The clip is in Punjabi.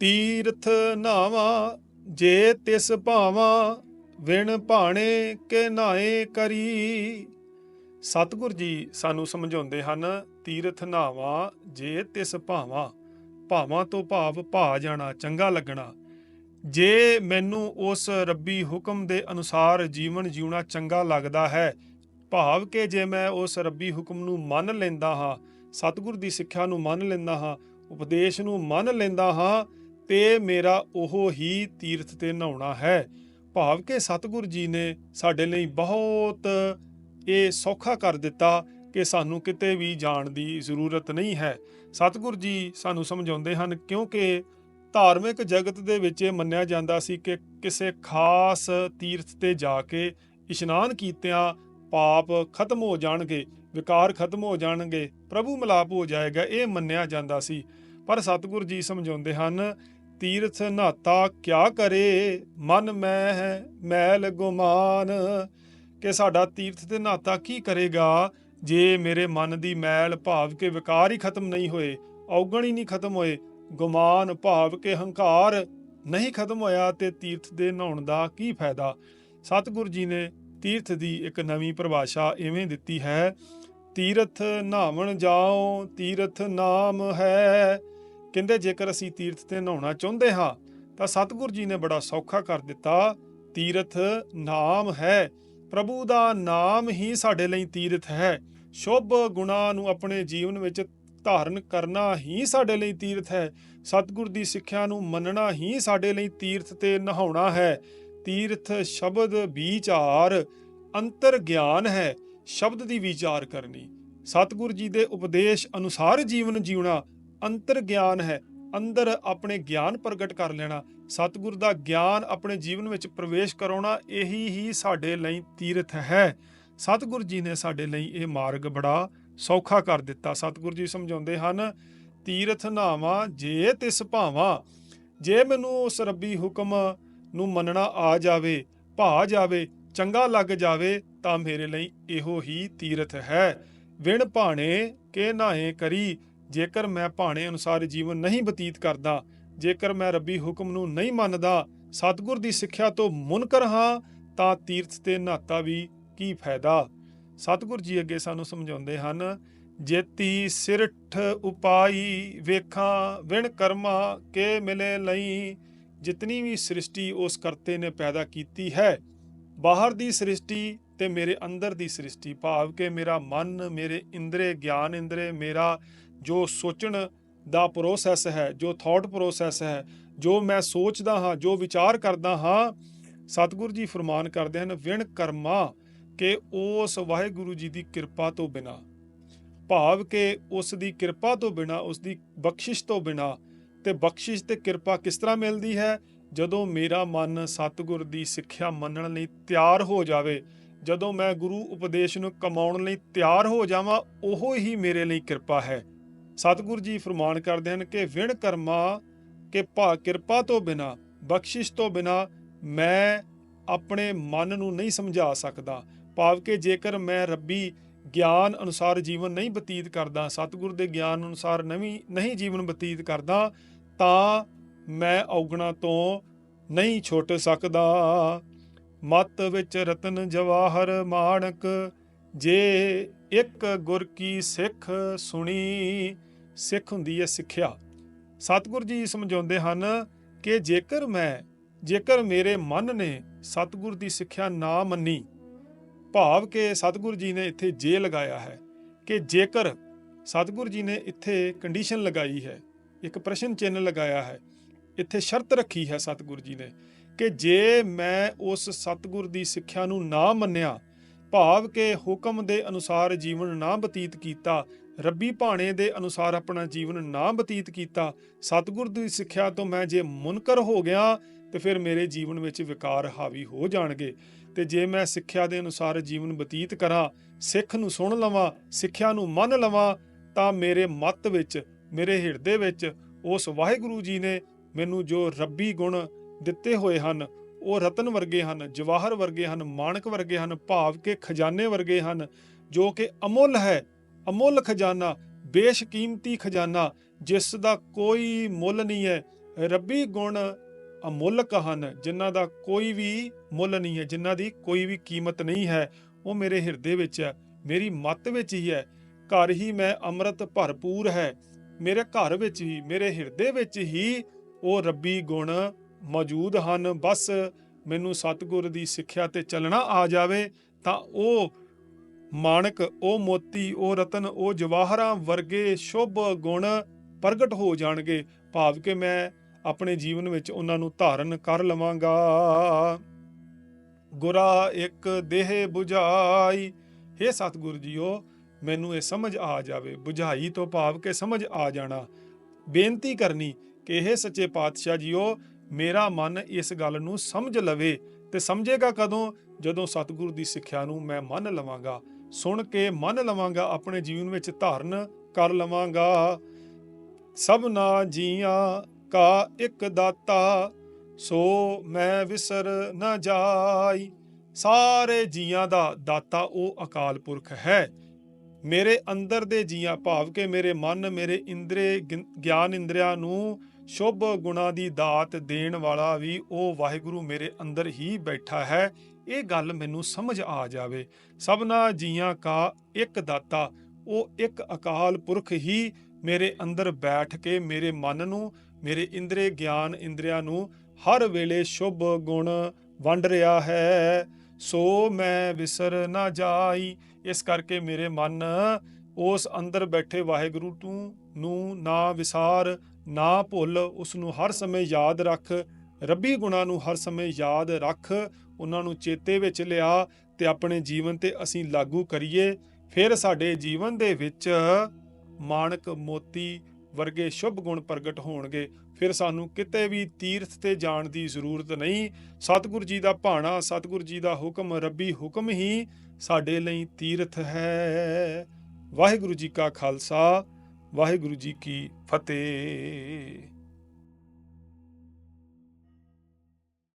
ਤੀਰਥ ਨਾਵਾ, ਜੇ ਤਿਸ ਭਾਵਾ, ਵਿਣ ਭਾਣੇ ਕੇ ਨਾਏ ਕਰੀ। ਸਤਿਗੁਰ ਜੀ ਸਾਨੂੰ ਸਮਝਾਉਂਦੇ ਹਨ, ਤੀਰਥ ਨਾਵਾ, ਜੇ ਤਿਸ ਭਾਵਾ, ਭਾਵਾਂ ਤੋਂ ਭਾਵ ਭਾ ਜਾਣਾ, ਚੰਗਾ ਲੱਗਣਾ। ਜੇ ਮੈਨੂੰ ਉਸ ਰੱਬੀ ਹੁਕਮ ਦੇ ਅਨੁਸਾਰ ਜੀਵਨ ਜਿਉਣਾ ਚੰਗਾ ਲੱਗਦਾ ਹੈ, ਭਾਵ ਕਿ ਜੇ ਮੈਂ ਉਸ ਰੱਬੀ ਹੁਕਮ ਨੂੰ ਮੰਨ ਲੈਂਦਾ ਹਾਂ, ਸਤਿਗੁਰ ਦੀ ਸਿੱਖਿਆ ਨੂੰ ਮੰਨ ਲੈਂਦਾ ਹਾਂ, ਉਪਦੇਸ਼ ਨੂੰ ਮੰਨ ਲੈਂਦਾ ਹਾਂ ਤੇ ਮੇਰਾ ਉਹ ਹੀ ਤੀਰਥ ਤੇ ਨਹਾਉਣਾ ਹੈ। ਭਾਵ ਕਿ ਸਤਿਗੁਰ ਜੀ ਨੇ ਸਾਡੇ ਲਈ ਬਹੁਤ ਇਹ ਸੌਖਾ ਕਰ ਦਿੱਤਾ ਕਿ ਸਾਨੂੰ ਕਿਤੇ ਵੀ ਜਾਣ ਦੀ ਜ਼ਰੂਰਤ ਨਹੀਂ ਹੈ। ਸਤਿਗੁਰ ਜੀ ਸਾਨੂੰ ਸਮਝਾਉਂਦੇ ਹਨ, ਕਿਉਂਕਿ ਧਾਰਮਿਕ ਜਗਤ ਦੇ ਵਿੱਚ ਇਹ ਮੰਨਿਆ ਜਾਂਦਾ ਸੀ ਕਿ ਕਿਸੇ ਖਾਸ ਤੀਰਥ ਤੇ ਜਾ ਕੇ ਇਸ਼ਨਾਨ ਕੀਤਿਆਂ ਪਾਪ ਖਤਮ ਹੋ ਜਾਣਗੇ, ਵਿਕਾਰ ਖਤਮ ਹੋ ਜਾਣਗੇ, ਪ੍ਰਭੂ ਮਿਲਾਪ ਹੋ ਜਾਏਗਾ, ਇਹ ਮੰਨਿਆ ਜਾਂਦਾ ਸੀ। ਪਰ ਸਤਿਗੁਰ ਜੀ ਸਮਝਾਉਂਦੇ ਹਨ ਤੀਰਥ ਨਾਤਾ ਕਿਆ ਕਰੇ? ਮਨ ਮੈਂ ਹੈ ਮੈਲ ਗੁਮਾਨ। ਕਿ ਸਾਡਾ ਤੀਰਥ ਤੇ ਨਾਤਾ ਕੀ ਕਰੇਗਾ? ਜੇ ਮੇਰੇ ਮਨ ਦੀ ਮੈਲ ਭਾਵ ਕੇ ਵਿਕਾਰ ਹੀ ਖਤਮ ਨਹੀਂ ਹੋਏ, ਔਗਣ ਹੀ ਨਹੀਂ ਖਤਮ ਹੋਏ, ਗੁਮਾਨ ਭਾਵ ਕੇ ਹੰਕਾਰ ਨਹੀਂ ਖਤਮ ਹੋਇਆ ਤੇ ਤੀਰਥ ਦੇ ਨਹਾਉਣ ਦਾ ਕੀ ਫਾਇਦਾ? ਸਤਿਗੁਰੂ ਜੀ ਨੇ ਤੀਰਥ ਦੀ ਇੱਕ ਨਵੀਂ ਪਰਿਭਾਸ਼ਾ ਇਵੇਂ ਦਿੱਤੀ ਹੈ, ਤੀਰਥ ਨਹਾਵਣ ਜਾਓ ਤੀਰਥ ਨਾਮ ਹੈ। ਕਹਿੰਦੇ ਜੇਕਰ ਅਸੀਂ ਤੀਰਥ ਤੇ ਨਹਾਉਣਾ ਚਾਹੁੰਦੇ ਹਾਂ, ਤਾਂ ਸਤਿਗੁਰ ਜੀ ਨੇ ਬੜਾ ਸੌਖਾ ਕਰ ਦਿੱਤਾ। ਤੀਰਥ ਨਾਮ ਹੈ। ਪ੍ਰਭੂ ਦਾ ਨਾਮ ਹੀ ਸਾਡੇ ਲਈ ਤੀਰਥ ਹੈ। ਸ਼ੁਭ ਗੁਣਾ ਨੂੰ ਆਪਣੇ ਜੀਵਨ ਵਿੱਚ ਧਾਰਨ ਕਰਨਾ ਹੀ ਸਾਡੇ ਲਈ ਤੀਰਥ ਹੈ। ਸਤਿਗੁਰ ਦੀ ਸਿੱਖਿਆ ਨੂੰ ਮੰਨਣਾ ਹੀ ਸਾਡੇ ਲਈ ਤੀਰਥ ਤੇ ਨਹਾਉਣਾ ਹੈ। ਤੀਰਥ ਸ਼ਬਦ ਵਿਚਾਰ ਅੰਤਰ ਗਿਆਨ ਹੈ। ਸ਼ਬਦ ਦੀ ਵਿਚਾਰ ਕਰਨੀ। ਸਤਿਗੁਰ ਜੀ ਦੇ ਉਪਦੇਸ਼ ਅਨੁਸਾਰ ਜੀਵਨ ਜਿਉਣਾ ਅੰਤਰ ਗਿਆਨ ਹੈ। ਅੰਦਰ ਆਪਣੇ ਗਿਆਨ ਪ੍ਰਗਟ ਕਰ ਲੈਣਾ। ਸਤਿਗੁਰ ਦਾ ਗਿਆਨ ਆਪਣੇ ਜੀਵਨ ਵਿੱਚ ਪ੍ਰਵੇਸ਼ ਕਰਾਉਣਾ ਇਹੀ ਹੀ ਸਾਡੇ ਲਈ ਤੀਰਥ ਹੈ। ਸਤਿਗੁਰ ਜੀ ਨੇ ਸਾਡੇ ਲਈ ਇਹ ਮਾਰਗ ਬੜਾ ਸੌਖਾ ਕਰ ਦਿੱਤਾ। ਸਤਿਗੁਰ ਜੀ ਸਮਝਾਉਂਦੇ ਹਨ, ਤੀਰਥ ਨਾਵਾ ਜੇ ਤਿਸ ਭਾਵਾ, ਜੇ ਮੈਨੂੰ ਉਸ ਰੱਬੀ ਹੁਕਮ ਨੂੰ ਮੰਨਣਾ ਆ ਜਾਵੇ, ਭਾ ਜਾਵੇ, ਚੰਗਾ ਲੱਗ ਜਾਵੇ, ਤਾਂ ਮੇਰੇ ਲਈ ਇਹੋ ਹੀ ਤੀਰਥ ਹੈ। ਵਿਣ ਭਾਣੇ ਕੇ ਨਾਏ ਕਰੀ ਜੇਕਰ ਮੈਂ ਭਾਣੇ ਅਨੁਸਾਰ ਜੀਵਨ ਨਹੀਂ ਬਤੀਤ ਕਰਦਾ, ਜੇਕਰ ਮੈਂ ਰੱਬੀ ਹੁਕਮ ਨੂੰ ਨਹੀਂ ਮੰਨਦਾ, ਸਤਿਗੁਰ ਦੀ ਸਿੱਖਿਆ ਤੋਂ ਮੁਨਕਰ ਹਾਂ, ਤਾਂ ਤੀਰਥ ਤੇ ਨਹਾਤਾ ਵੀ ਕੀ ਫਾਇਦਾ? ਸਤਿਗੁਰ ਜੀ ਅੱਗੇ ਸਾਨੂੰ ਸਮਝਾਉਂਦੇ ਹਨ, ਜੇਤੀ ਸਿਰਠ ਉਪਾਈ ਵੇਖਾਂ, ਵਿਣ ਕਰਮਾ ਕੇ ਮਿਲੇ ਲਈ, ਜਿਤਨੀ ਵੀ ਸ੍ਰਿਸ਼ਟੀ ਉਸ ਕਰਤੇ ਨੇ ਪੈਦਾ ਕੀਤੀ ਹੈ, ਬਾਹਰ ਦੀ ਸ੍ਰਿਸ਼ਟੀ ਤੇ ਮੇਰੇ ਅੰਦਰ ਦੀ ਸ੍ਰਿਸ਼ਟੀ, ਭਾਵ ਕਿ ਮੇਰਾ ਮਨ, ਮੇਰੇ ਇੰਦਰੇ, ਗਿਆਨ ਇੰਦਰੇ, ਮੇਰਾ ਜੋ ਸੋਚਣ ਦਾ ਪ੍ਰੋਸੈਸ ਹੈ, ਜੋ ਥਾਟ ਪ੍ਰੋਸੈਸ ਹੈ, ਜੋ ਮੈਂ ਸੋਚਦਾ ਹਾਂ, ਜੋ ਵਿਚਾਰ ਕਰਦਾ ਹਾਂ, ਸਤਿਗੁਰੂ ਜੀ ਫਰਮਾਨ ਕਰਦੇ ਹਨ, ਵਿਣ ਕਰਮਾ ਕਿ ਉਸ ਵਾਹਿਗੁਰੂ ਜੀ ਦੀ ਕਿਰਪਾ ਤੋਂ ਬਿਨਾ। ਭਾਵ ਕਿ ਉਸ ਦੀ ਕਿਰਪਾ ਤੋਂ ਬਿਨਾ, ਉਸ ਦੀ ਬਖਸ਼ਿਸ਼ ਤੋਂ ਬਿਨਾ, ਤੇ ਬਖਸ਼ਿਸ਼ ਤੇ ਕਿਰਪਾ ਕਿਸ ਤਰ੍ਹਾਂ ਮਿਲਦੀ ਹੈ? ਜਦੋਂ ਮੇਰਾ ਮਨ ਸਤਿਗੁਰ ਦੀ ਸਿੱਖਿਆ ਮੰਨਣ ਲਈ ਤਿਆਰ ਹੋ ਜਾਵੇ, ਜਦੋਂ ਮੈਂ ਗੁਰੂ ਉਪਦੇਸ਼ ਨੂੰ ਕਮਾਉਣ ਲਈ ਤਿਆਰ ਹੋ ਜਾਵਾਂ, ਉਹ ਹੀ ਮੇਰੇ ਲਈ ਕਿਰਪਾ ਹੈ। ਸਤਿਗੁਰੂ ਜੀ ਫਰਮਾਨ ਕਰਦੇ ਹਨ ਕਿ ਵਿਣ ਕਰਮਾ ਕਿ ਭਾ ਕਿਰਪਾ ਤੋਂ ਬਿਨਾ, ਬਖਸ਼ਿਸ਼ ਤੋਂ ਬਿਨਾ ਮੈਂ ਆਪਣੇ ਮਨ ਨੂੰ ਨਹੀਂ ਸਮਝਾ ਸਕਦਾ। ਭਾਵ ਕਿ ਜੇਕਰ ਮੈਂ ਰੱਬੀ ਗਿਆਨ ਅਨੁਸਾਰ ਜੀਵਨ ਨਹੀਂ ਬਤੀਤ ਕਰਦਾ, ਸਤਿਗੁਰ ਦੇ ਗਿਆਨ ਅਨੁਸਾਰ ਨਵੀਂ, ਨਹੀਂ ਜੀਵਨ ਬਤੀਤ ਕਰਦਾ, ਤਾਂ ਮੈਂ ਔਗਣਾ ਤੋਂ ਨਹੀਂ ਛੁੱਟ ਸਕਦਾ। ਮਤ ਵਿੱਚ ਰਤਨ ਜਵਾਹਰ ਮਾਣਕ, ਜੇ ਇੱਕ ਗੁਰ ਕੀ ਸਿੱਖ ਸੁਣੀ ਸਿੱਖ ਹੁੰਦੀ ਹੈ ਸਿੱਖਿਆ। ਸਤਿਗੁਰ ਜੀ ਸਮਝਾਉਂਦੇ ਹਨ ਕਿ ਜੇਕਰ ਮੈਂ, ਜੇਕਰ ਮੇਰੇ ਮਨ ਨੇ ਸਤਿਗੁਰ ਦੀ ਸਿੱਖਿਆ ਨਾ ਮੰਨੀ, ਭਾਵ ਕਿ ਸਤਿਗੁਰ ਜੀ ਨੇ ਇੱਥੇ ਜੇ ਲਗਾਇਆ ਹੈ ਕਿ ਜੇਕਰ ਸਤਿਗੁਰ ਜੀ ਨੇ ਇੱਥੇ ਕੰਡੀਸ਼ਨ ਲਗਾਈ ਹੈ, ਇੱਕ ਪ੍ਰਸ਼ਨ ਚਿੰਨ੍ਹ ਲਗਾਇਆ ਹੈ, ਇੱਥੇ ਸ਼ਰਤ ਰੱਖੀ ਹੈ ਸਤਿਗੁਰ ਜੀ ਨੇ ਕਿ ਜੇ ਮੈਂ ਉਸ ਸਤਿਗੁਰ ਦੀ ਸਿੱਖਿਆ ਨੂੰ ਨਾ ਮੰਨਿਆ, ਭਾਵ ਕਿ ਹੁਕਮ ਦੇ ਅਨੁਸਾਰ ਜੀਵਨ ਨਾ ਬਤੀਤ ਕੀਤਾ ਰੱਬੀ ਭਾਣੇ ਦੇ ਅਨੁਸਾਰ ਆਪਣਾ ਜੀਵਨ ਨਾ ਬਤੀਤ ਕੀਤਾ, ਸਤਿਗੁਰ ਦੀ ਸਿੱਖਿਆ ਤੋਂ ਮੈਂ ਜੇ ਮੁਨਕਰ ਹੋ ਗਿਆ, ਤੇ ਫਿਰ ਮੇਰੇ ਜੀਵਨ ਵਿੱਚ ਵਿਕਾਰ ਹਾਵੀ ਹੋ ਜਾਣਗੇ। ਤੇ ਜੇ ਮੈਂ ਸਿੱਖਿਆ ਦੇ ਅਨੁਸਾਰ ਜੀਵਨ ਬਤੀਤ ਕਰਾਂ, ਸਿੱਖ ਨੂੰ ਸੁਣ ਲਵਾਂ, ਸਿੱਖਿਆ ਨੂੰ ਮੰਨ ਲਵਾਂ, ਤਾਂ ਮੇਰੇ ਮਤ ਵਿੱਚ, ਮੇਰੇ ਹਿਰਦੇ ਵਿੱਚ, ਉਸ ਵਾਹਿਗੁਰੂ ਜੀ ਨੇ ਮੈਨੂੰ ਜੋ ਰੱਬੀ ਗੁਣ ਦਿੱਤੇ ਹੋਏ ਹਨ, ਉਹ ਰਤਨ ਵਰਗੇ ਹਨ, ਜਵਾਹਰ ਵਰਗੇ ਹਨ, ਮਾਣਕ ਵਰਗੇ ਹਨ, ਭਾਵ ਕੇ ਖਜ਼ਾਨੇ ਵਰਗੇ ਹਨ, ਜੋ ਕਿ ਅਮੁੱਲ ਹੈ ਅਮੁੱਲ ਖਜ਼ਾਨਾ, ਬੇਸ਼ਕੀਮਤੀ ਖਜ਼ਾਨਾ, ਜਿਸ ਦਾ ਕੋਈ ਮੁੱਲ ਨਹੀਂ ਹੈ। ਰੱਬੀ ਗੁਣ ਅਮੁੱਲਕ ਹਨ, ਜਿਨ੍ਹਾਂ ਦਾ ਕੋਈ ਵੀ ਮੁੱਲ ਨਹੀਂ ਹੈ, ਜਿਨ੍ਹਾਂ ਦੀ ਕੋਈ ਵੀ ਕੀਮਤ ਨਹੀਂ ਹੈ। ਉਹ ਮੇਰੇ ਹਿਰਦੇ ਵਿੱਚ ਹੈ, ਮੇਰੀ ਮੱਤ ਵਿੱਚ ਹੀ ਹੈ। ਘਰ ਹੀ ਮੈਂ ਅੰਮ੍ਰਿਤ ਭਰਪੂਰ ਹੈ, ਮੇਰੇ ਘਰ ਵਿੱਚ ਹੀ, ਮੇਰੇ ਹਿਰਦੇ ਵਿੱਚ ਹੀ ਉਹ ਰੱਬੀ ਗੁਣ ਮੌਜੂਦ ਹਨ। ਬਸ ਮੈਨੂੰ ਸਤਿਗੁਰ ਦੀ ਸਿੱਖਿਆ ਤੇ ਚੱਲਣਾ ਆ ਜਾਵੇ, ਤਾਂ ਉਹ ਮਾਣਕ ਉਹ ਮੋਤੀ, ਉਹ ਰਤਨ, ਉਹ ਜਵਾਹਰਾਂ ਵਰਗੇ ਸ਼ੁਭ ਗੁਣ ਪ੍ਰਗਟ ਹੋ ਜਾਣਗੇ। ਭਾਵ ਕਿ ਮੈਂ ਆਪਣੇ ਜੀਵਨ ਵਿੱਚ ਉਹਨਾਂ ਨੂੰ ਧਾਰਨ ਕਰ ਲਵਾਂਗਾ। ਗੁਰਾ ਇੱਕ ਦੇਹ 부ਝਾਈ हे ਸਤਿਗੁਰੂ ਜੀਓ, ਮੈਨੂੰ ਇਹ ਸਮਝ ਆ ਜਾਵੇ। 부ਝਾਈ ਤੋਂ ਭਾਵ ਕਿ ਸਮਝ ਆ ਜਾਣਾ। ਬੇਨਤੀ ਕਰਨੀ ਕਿ ਇਹ ਸੱਚੇ ਪਾਤਸ਼ਾਹ ਜੀਓ, ਮੇਰਾ ਮਨ ਇਸ ਗੱਲ ਨੂੰ ਸਮਝ ਲਵੇ ਤੇ ਸਮਝੇਗਾ ਕਦੋਂ? ਜਦੋਂ ਸਤਿਗੁਰੂ ਦੀ ਸਿੱਖਿਆ ਨੂੰ ਮੈਂ ਮੰਨ ਲਵਾਂਗਾ। ਸੁਣ ਕੇ ਮੰਨ ਲਵਾਂਗਾ, ਆਪਣੇ ਜੀਵਨ ਵਿੱਚ ਧਾਰਨ ਕਰ ਲਵਾਂਗਾ। ਸਭਨਾ ਜੀਆਂ ਕਾ ਇੱਕ ਦਾਤਾ, ਸੋ ਮੈਂ ਵਿਸਰ ਨਾ ਜਾਈ। ਸਾਰੇ ਜੀਆਂ ਦਾ ਦਾਤਾ ਉਹ ਅਕਾਲ ਪੁਰਖ ਹੈ। ਮੇਰੇ ਅੰਦਰ ਦੇ ਜੀਆਂ, ਭਾਵ ਕੇ ਮੇਰੇ ਮਨ, ਮੇਰੇ ਇੰਦਰੇ ਗਿਆਨ ਇੰਦਰੀਆਂ ਨੂੰ ਸ਼ੁਭ ਗੁਣਾ ਦੀ ਦਾਤ ਦੇਣ ਵਾਲਾ ਵੀ ਉਹ ਵਾਹਿਗੁਰੂ ਮੇਰੇ ਅੰਦਰ ਹੀ ਬੈਠਾ ਹੈ। ਇਹ ਗੱਲ ਮੈਨੂੰ ਸਮਝ ਆ ਜਾਵੇ। ਸਭਨਾ ਜੀਆਂ ਕਾ ਇੱਕ ਦਾਤਾ, ਉਹ ਇੱਕ ਅਕਾਲ ਪੁਰਖ ਹੀ ਮੇਰੇ ਅੰਦਰ ਬੈਠ ਕੇ ਮੇਰੇ ਮਨ ਨੂੰ, ਮੇਰੇ ਇੰਦਰੇ ਗਿਆਨ ਇੰਦਰੀਆਂ ਨੂੰ ਹਰ ਵੇਲੇ ਸ਼ੁਭ ਗੁਣ ਵੰਡ ਰਿਹਾ ਹੈ। ਸੋ ਮੈਂ ਵਿਸਰ ਨਾ ਜਾਈ, ਇਸ ਕਰਕੇ ਮੇਰੇ ਮਨ ਉਸ ਅੰਦਰ ਬੈਠੇ ਵਾਹਿਗੁਰੂ ਤੂੰ ਨੂੰ ਨਾ ਵਿਸਾਰ, ਨਾ ਭੁੱਲ ਉਸ ਨੂੰ ਹਰ ਸਮੇਂ ਯਾਦ ਰੱਖ, ਰੱਬੀ ਗੁਣਾਂ ਨੂੰ ਹਰ ਸਮੇਂ ਯਾਦ ਰੱਖ ਉਹਨਾਂ ਨੂੰ ਚੇਤੇ ਵਿੱਚ ਲਿਆ ਤੇ ਆਪਣੇ ਜੀਵਨ ਤੇ ਅਸੀਂ ਲਾਗੂ ਕਰੀਏ, ਫਿਰ ਸਾਡੇ ਜੀਵਨ ਦੇ ਵਿੱਚ ਮਾਣਕ ਮੋਤੀ ਵਰਗੇ ਸ਼ੁਭ ਗੁਣ ਪ੍ਰਗਟ ਹੋਣਗੇ। ਫਿਰ ਸਾਨੂੰ ਕਿਤੇ ਵੀ ਤੀਰਥ ਤੇ ਜਾਣ ਦੀ ਜ਼ਰੂਰਤ ਨਹੀਂ। ਸਤਿਗੁਰ ਜੀ ਦਾ ਭਾਣਾ, ਸਤਿਗੁਰ ਜੀ ਦਾ ਹੁਕਮ, ਰੱਬੀ ਹੁਕਮ ਹੀ ਸਾਡੇ ਲਈ ਤੀਰਥ ਹੈ। ਵਾਹਿਗੁਰੂ ਜੀ ਕਾ ਖਾਲਸਾ, ਵਾਹਿਗੁਰੂ ਜੀ ਕੀ ਫਤਿਹ।